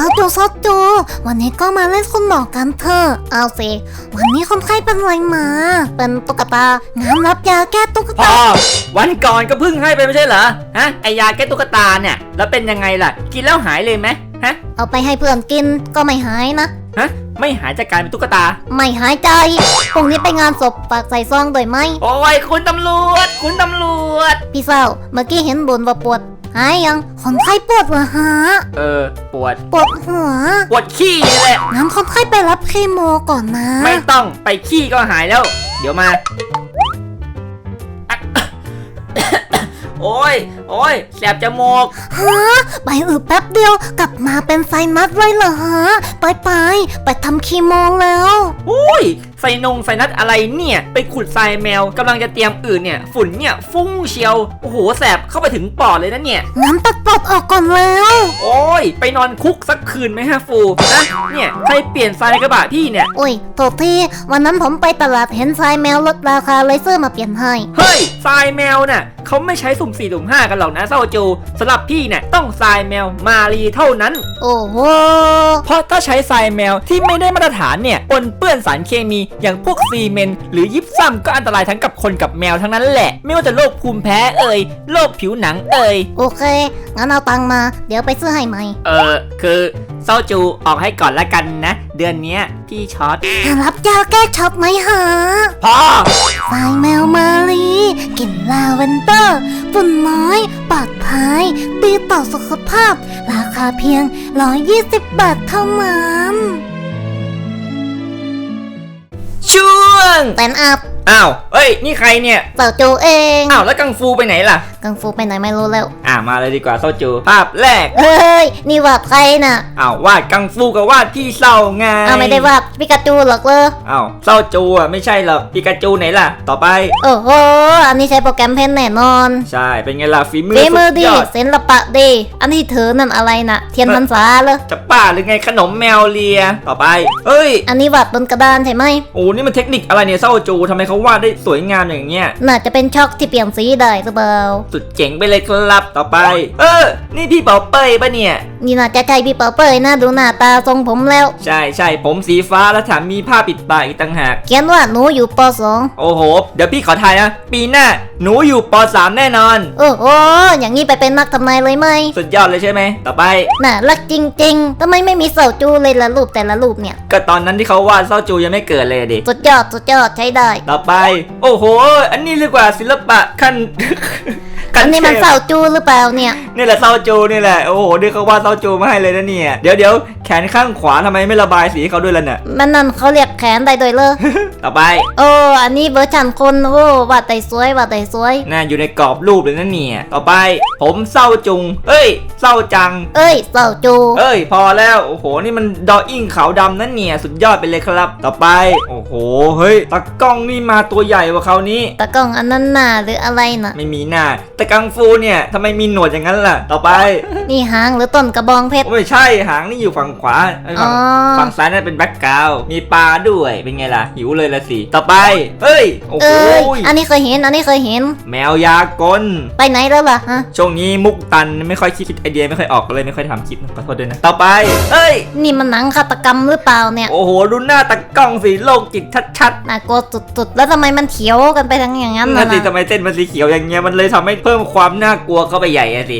ซาจูซาจูวันนี้ก็มาเล่นคุณหมอกันเถอะ เอาสิ วันนี้คนไข้เป็นอะไรมา เป็นตุ๊กตางานรับยาแก้ตุ๊กพ่ตา อวันก่อนก็เพิ่งให้ไปไม่ใช่เหรอฮะไอยาแก้ตุ๊กตาเนี่ย แล้วเป็นยังไงล่ะ กินแล้วหายเลยไหมฮะเอาไปให้เพื่อนกินก็ไม่หายนะ ฮะไม่หายจากการเป็นตุ๊กตา ไม่หายใจพรุ่งนี้ไปงานศพฝากใส่ซองด้วยไหม โอ้ยคุณตำรวจ คุณตำรวจ พี่เศร้าเมื่อกี้เห็นบ่นว่าปวด หายยังคนไข้ปวดเหรอฮะเออ ปวด ปวดหัว ปวดขี้นี่แหละ งั้นคนไข้ไปรับเคโมก่อนนะ ไม่ต้องไปขี้ก็หายแล้ว เดี๋ยวมาอะโอ้ย โอ้ยแสบจมูก ฮะ ไปอือแป๊บเดียวกลับมาเป็นไซนัสเลยเหรอฮะ ไปไป ไปทำคีโมแล้ว อุ้ย ไฟนงไฟนัดอะไรเนี่ย ไปขุดทรายแมวกำลังจะเตรียมอื่นเนี่ย ฝุ่นเนี่ยฟุ้งเชียว โอ้โหแสบเข้าไปถึงปอดเลยนะเนี่ยงั้นตัดปลดออกก่อนแล้ว โอ้ย ไปนอนคุกสักคืนไหมฮะฟูนะเนี่ยใครเปลี่ยนทรายในกระบะพี่เนี่ยโอ้ยโทษทีวันนั้นผมไปตลาดเห็นทรายแมวลดราคาเลยซื้อมาเปลี่ยนให้ เฮ้ยทรายแมวน่ะ เขาไม่ใช้สุ่มสี่สุ่มห้ากันหรอกนะเศร้าจูสำหรับพี่เนี่ยต้องทรายแมวมารีเท่านั้น โอ้โห เพราะถ้าใช้ทรายแมวที่ไม่ได้มาตรฐานเนี่ยปนเปื้อนสารเคมีอย่างพวกซีเมนต์หรือยิปซัมก็อันตรายทั้งกับคนกับแมวทั้งนั้นแหละ ไม่ว่าจะโรคภูมิแพ้เอ่ยโรคผิวหนังเอ่ยโอเค งั้นเอาตังค์มา เดี๋ยวไปซื้อให้ใหม่เออคือเศร้าจูออกให้ก่อนละกันนะ เดือนเนี้ยพี่ช็อตรับยาแก้ช็อปไหมฮะพอทรายแมวมาลี กลิ่นลาเวนเดอร์ฝุ่นน้อย ปลอดภัยดีต่อสุขภาพ ราคาเพียง 120 บาทเท่านั้น ช่วง แตนอัพ อ้าวเอ้ย นี่ใครเนี่ย เต่าจูเองอ้าวแล้วกังฟูไปไหนล่ะ กังฟูไปไหนไม่รู้แล้ว อ่ามาเลยดีกว่าเศร้าจู ภาพแรกเฮ้ย นี่วาดใครน่ะอ้าววาดกังฟูกับวาดพี่เศร้าไงอ้าวไม่ได้วาดปิกาจูหรอกเลยอ้าวเศร้าจูอะไม่ใช่หรอกปิกาจูไหนล่ะ ต่อไป โอ้โห อันนี้ใช้โปรแกรมเพนแน่นอน ใช่ เป็นไงล่ะฝีมือฝีมือสุดียอดศิลปะดี อันที่ถือนั่นอะไรน่ะ เทียนพรรษาเลยจะป้าหรือไงขนมแมวเลีย ต่อไปเอ้ย อันนี้วาดบนกระดานใช่ไหมโอ้นี่มันเทคนิคอะไรเนี่ยเศร้าจูทำไมเขาวาดได้สวยงามอย่างเงี้ย น่าจะเป็นช็อกที่เปลี่ยนสีได้หรือเปล่าสุดเจ๋งไปเลยครับต่อไป เออ นี่พี่เป่าเป้ยปะเนี่ยนี่น่าจะใช่พี่เป๋าเปยนะดูหน้าตาทรงผมแล้ว ใช่ใช่ผมสีฟ้าแล้วแถมมีผ้าปิดปากอีกต่างหาก เขียนว่าหนูอยู่ปโอ้โห เดี๋ยวพี่ขอทายนะ ปีหน้าหนูอยู่ป .3 แน่นอน .2 โอ้โหอย่างนี้ไปเป็นนักทำนายเลยไหมสุดยอดเลยใช่ไหม ต่อไป น่ารักจริงๆทำไมไม่มีเสาจูเลยละรูปแต่ละรูปเนี่ย ก็ตอนนั้นที่เขาวาดเศร้าจูยังไม่เกิดเลยดิ สุดยอดสุดยอดใช้ได้ ต่อไป โอ้โห อันนี้เรียกว่าศิลปะขั้นอั นนี้มันทพเสาจูหรือเปล่าเนี่ย นี่แหละเศร้าจูนี่แหละ โอ้โหนี่เขาวาดเศร้าจูมาให้เลยนะเนี่ย เดี๋ยวเดี๋ยวแขนข้างขวาทำไมไม่ระบายสีให้เขาด้วยล่ะเนี่ยมันนั่นเขาเรียกแขนได้ด้วยเลยต่อไป โอ้อันนี้เวอร์ชันคนโอ้วาดแต่สวยวาดแต่สวยน่าอยู่ในกรอบรูปเลยนะเนี่ย ต่อไป ผมเศร้าจุง เอ้ย เศร้าจัง เอ้ยเสาจู เอ้ย พอแล้ว โอ้โห นี่มันดออิ่งขาวดำนั่นเนี่ย สุดยอดไปเลยครับ ต่อไป โอ้โห เฮ้ยตากล้องนี่มาตัวใหญ่กว่าเขาวนี้ ตะกล้องอันนั้นน่ะหรืออะไรน่ะไม่มีหน้าแต่กังฟูเนี่ยทำไมมีหนวดอย่างนั้นล่ะ ต่อไปนี่หางหรือต้นกระบองเพชร โอ้ยใช่หางนี่อยู่ฝั่งขวาไอ้ฝั่งอ๋อ ฝั่งซ้ายนั่นเป็นแบ็กกราวด์มีปลาด้วยเป็นไงล่ะ หิวเลยละสิต่อไปเฮ้ยโอ้โหเอ้ยอันนี้เคยเห็นอันนี้เคยเห็น แมวยากล ไปไหนแล้วล่ะฮะช่วงนี้มุกตันไม่ค่อยคิดไอเดียไม่ค่อยออกก็เลยไม่ค่อยทำคลิปนะขอโทษด้วยนะ ต่อไป เฮ้ย นี่มันหนังฆาตกรรมหรือเปล่าเนี่ยโอ้โหดูหน้าตากล้องสิโลกจิตชัดน่ากลัวสุดๆ แล้วทำไมมันเขียวกันไปทั้งอย่างๆนั้นนั่น่ะนสิทำไมเส้นมันสีเขียวอย่างเงี้ยมันเลยทำให้เพิ่มความน่ากลัวเข้าไปใหญ่อะสิ